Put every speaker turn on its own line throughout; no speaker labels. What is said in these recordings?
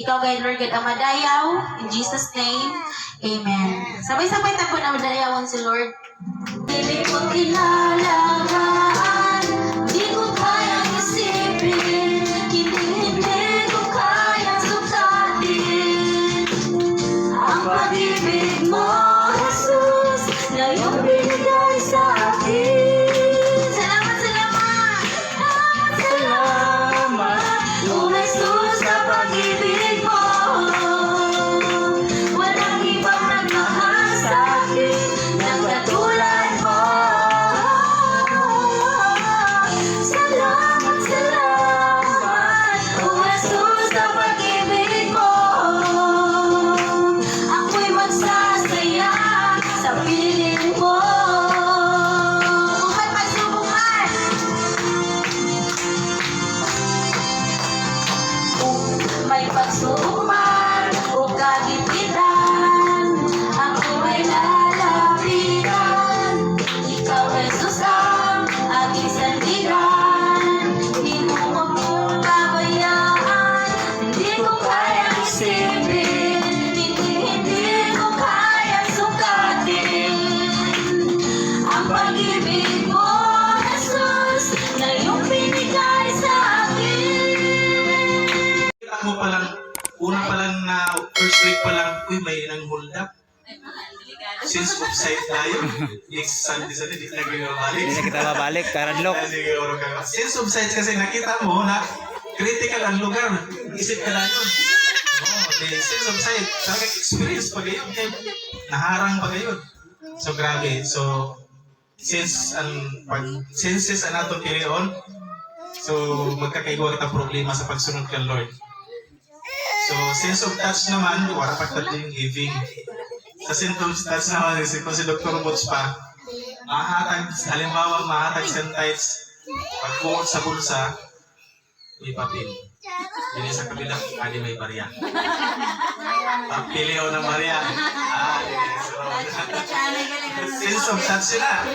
Ikaw kay Lord God ang madayaw. In Jesus' name, Amen. Sabay-sabay tapo na madayawan si Lord. Hindi ko kinalagaan, lives alone.
Kita mo pa lang, una pa lang na first week pa lang, uy, may nang hold up. Since offside tayo, next Sunday sa hindi na ginawalik.
Hindi na kita babalik, karadlok.
Since offside kasi nakita mo na critical ang lugar. Isip ka na yun. Oh, the sense of sight, talagang experience pa gayon. Kaya naharang pa gayon. So grabe. So since ang pag senses ang atong kirion, so magkakaigo kita problema sa pagsunod kay Lord. So sense of touch naman, wala pa yung giving. Sa sense of touch naman, si, kung si Dr. Butch pa, mahatag, halimbawa mahatag sentites, pagbuot sa bulsa, may papel. Yung sa kabila, ali may barya. Papilio ng barya. Ah. So, sense of touch sila.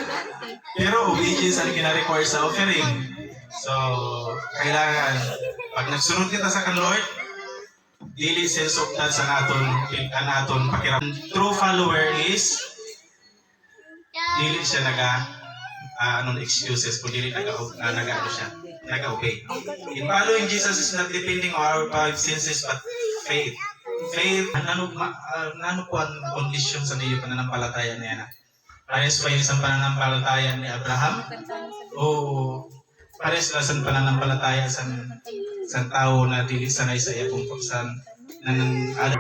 Pero obedience ang kina-require sa offering. So, kailangan, pag nagsunod kita sa kan dili of touch ang aton, ang aton pakiram. True follower is, dili siya naga, ah, anong excuses, kung dili naga, uh, naga ano siya, naga-obey. In following Jesus is not depending on our five senses, but faith. Faith, nano, ma, uh, nano po ang kondisyon sa niyo pananampalataya niya na? Pares ba yun sa pananampalataya ni Abraham? O pares na sa pananampalataya sa sa tao na dili sanay sa iya kung pagsan nang ano,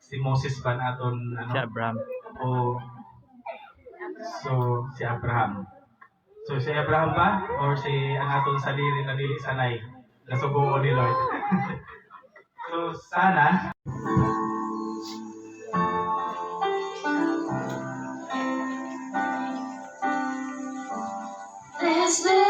si Moses ba naton ano,
Si Abraham.
o so si Abraham. So si Abraham ba or si ang aton sarili na dili sanay nasubuo ni Lord. so sana
Bless the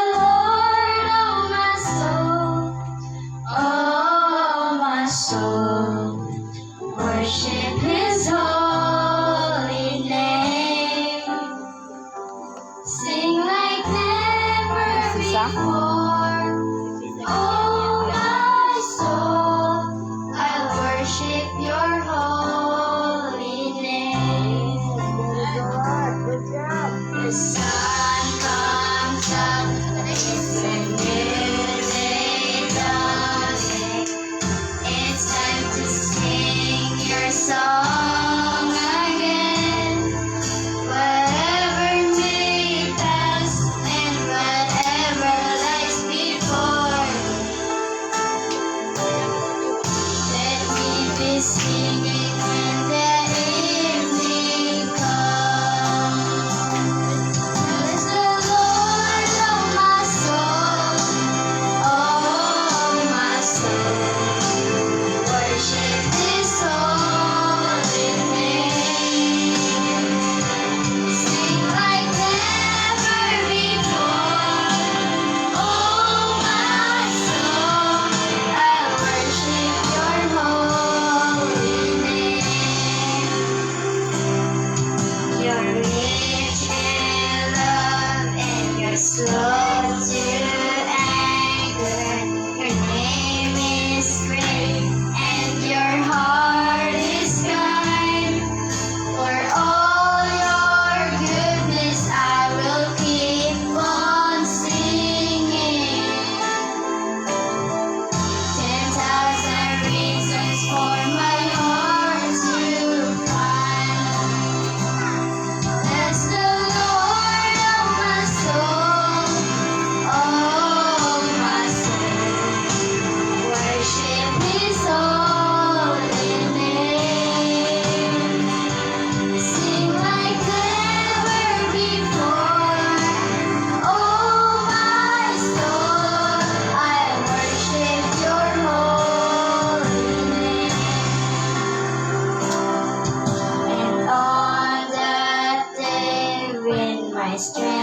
strength